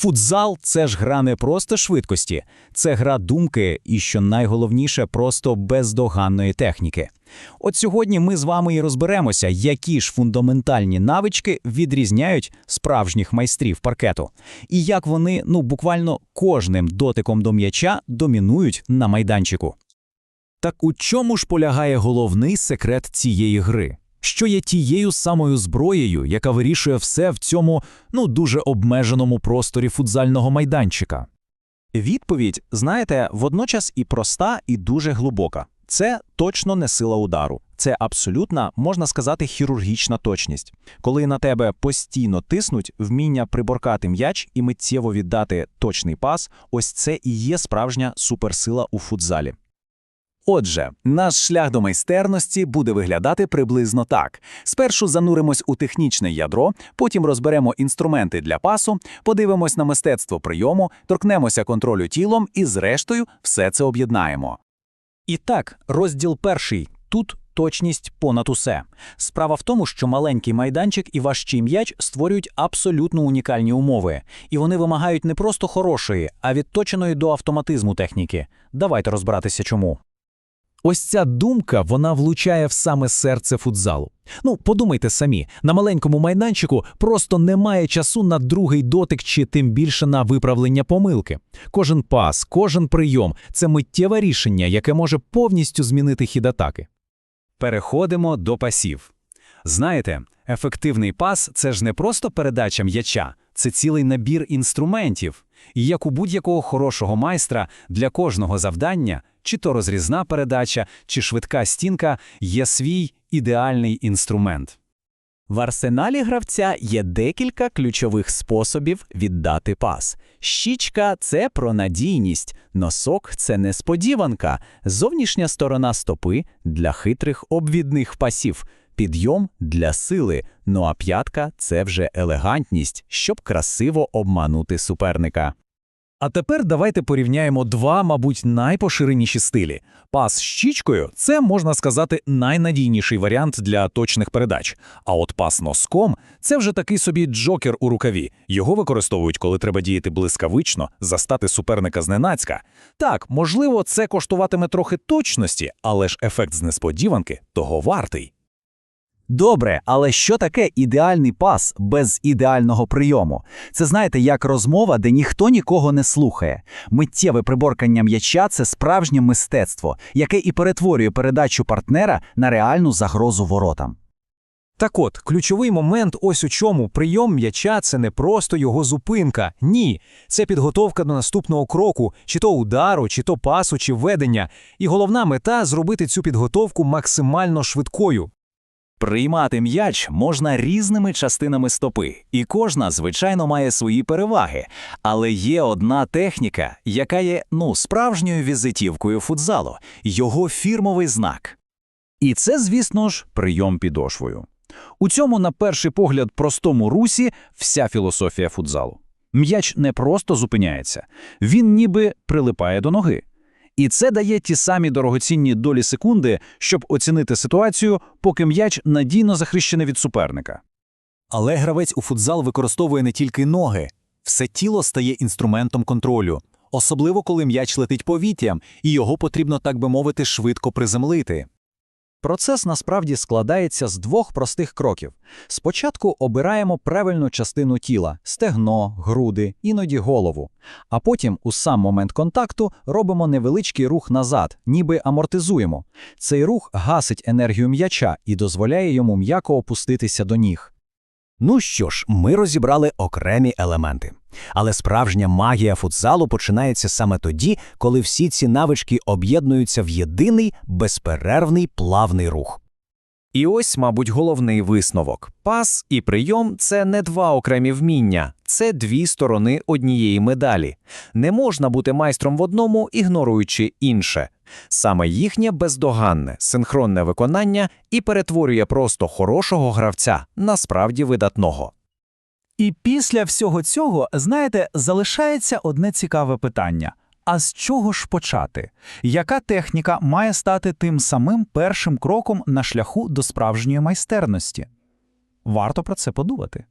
Футзал це ж гра не просто швидкості, це гра думки і, що найголовніше, просто бездоганної техніки. От сьогодні ми з вами і розберемося, які ж фундаментальні навички відрізняють справжніх майстрів паркету, і як вони ну буквально кожним дотиком до м'яча домінують на майданчику. Так у чому ж полягає головний секрет цієї гри? Що є тією самою зброєю, яка вирішує все в цьому ну дуже обмеженому просторі футзального майданчика? Відповідь, знаєте, водночас і проста, і дуже глибока. Це точно не сила удару. Це абсолютна, можна сказати, хірургічна точність. Коли на тебе постійно тиснуть, вміння приборкати м'яч і миттєво віддати точний пас, ось це і є справжня суперсила у футзалі. Отже, наш шлях до майстерності буде виглядати приблизно так: спершу зануримось у технічне ядро, потім розберемо інструменти для пасу, подивимось на мистецтво прийому, торкнемося контролю тілом і, зрештою, все це об'єднаємо. І так, розділ перший. Тут точність понад усе. Справа в тому, що маленький майданчик і важчий м'яч створюють абсолютно унікальні умови, і вони вимагають не просто хорошої, а відточеної до автоматизму техніки. Давайте розбиратися чому. Ось ця думка вона влучає в саме серце футзалу. Ну, подумайте самі, на маленькому майданчику просто немає часу на другий дотик чи тим більше на виправлення помилки. Кожен пас, кожен прийом це миттєве рішення, яке може повністю змінити хід атаки. Переходимо до пасів. Знаєте, ефективний пас це ж не просто передача м'яча, це цілий набір інструментів. І як у будь-якого хорошого майстра для кожного завдання, чи то розрізна передача, чи швидка стінка, є свій ідеальний інструмент. В арсеналі гравця є декілька ключових способів віддати пас. Щічка це про надійність, носок це несподіванка, зовнішня сторона стопи для хитрих обвідних пасів, підйом для сили, ну а п'ятка це вже елегантність, щоб красиво обманути суперника. А тепер давайте порівняємо два, мабуть, найпоширеніші стилі. Пас щічкою це, можна сказати, найнадійніший варіант для точних передач. А от пас носком це вже такий собі джокер у рукаві. Його використовують, коли треба діяти блискавично, застати суперника зненацька. Так, можливо, це коштуватиме трохи точності, але ж ефект з несподіванки того вартий. Добре, але що таке ідеальний пас без ідеального прийому? Це знаєте, як розмова, де ніхто нікого не слухає. Миттєве приборкання м'яча це справжнє мистецтво, яке і перетворює передачу партнера на реальну загрозу воротам. Так от, ключовий момент ось у чому прийом м'яча це не просто його зупинка. Ні, це підготовка до наступного кроку, чи то удару, чи то пасу, чи ведення. І головна мета зробити цю підготовку максимально швидкою. Приймати м'яч можна різними частинами стопи, і кожна, звичайно, має свої переваги. Але є одна техніка, яка є ну справжньою візитівкою футзалу, його фірмовий знак. І це, звісно ж, прийом підошвою. У цьому, на перший погляд, простому русі вся філософія футзалу. М'яч не просто зупиняється, він ніби прилипає до ноги. І це дає ті самі дорогоцінні долі секунди, щоб оцінити ситуацію, поки м'яч надійно захищений від суперника. Але гравець у футзал використовує не тільки ноги, все тіло стає інструментом контролю, особливо коли м'яч летить повітрям, і його потрібно, так би мовити, швидко приземлити. Процес насправді складається з двох простих кроків. Спочатку обираємо правильну частину тіла стегно, груди, іноді голову. А потім, у сам момент контакту, робимо невеличкий рух назад, ніби амортизуємо. Цей рух гасить енергію м'яча і дозволяє йому м'яко опуститися до ніг. Ну що ж, ми розібрали окремі елементи. Але справжня магія футзалу починається саме тоді, коли всі ці навички об'єднуються в єдиний безперервний плавний рух. І ось, мабуть, головний висновок: пас і прийом це не два окремі вміння, це дві сторони однієї медалі. Не можна бути майстром в одному, ігноруючи інше. Саме їхнє бездоганне, синхронне виконання і перетворює просто хорошого гравця на справді видатного. І після всього цього, знаєте, залишається одне цікаве питання. А з чого ж почати? Яка техніка має стати тим самим першим кроком на шляху до справжньої майстерності? Варто про це подумати.